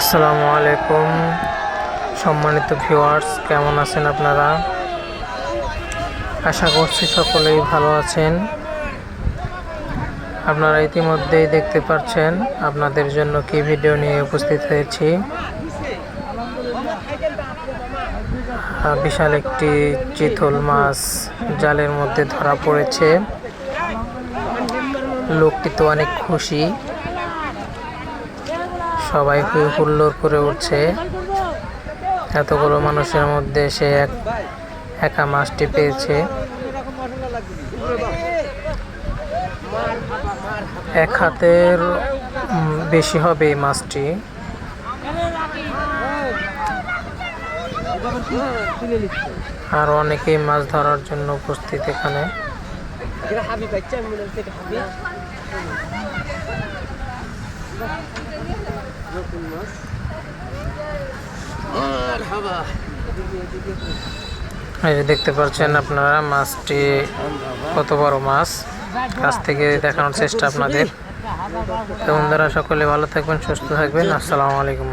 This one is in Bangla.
আসসালামু আলাইকুম। সম্মানিত ভিউয়ার্স, কেমন আছেন আপনারা? আশা করছি সকলেই ভালো আছেন। আপনারা ইতিমধ্যেই দেখতে পাচ্ছেন আপনাদের জন্য কি ভিডিও নিয়ে উপস্থিত হয়েছি। বিশাল একটি চিতল মাছ জালের মধ্যে ধরা পড়েছে। লোকটি তো অনেক খুশি। সবাই হই হুল্লোড় করে উঠছে। এতগুলো মানুষের মধ্যে সে এক, একা মাছটি পেয়েছে। এক হাতের বেশি হবে এই মাছটি। আর অনেকেই মাছ ধরার জন্য উপস্থিত এখানে। নতুন মাছ এই দেখতে পাচ্ছেন আপনারা মাছটি কত বড় মাছ। কাছ থেকে দেখানোর চেষ্টা আপনাদের। বন্ধুরা সকলে ভালো থাকবেন সুস্থ থাকবেন। আসসালামু আলাইকুম।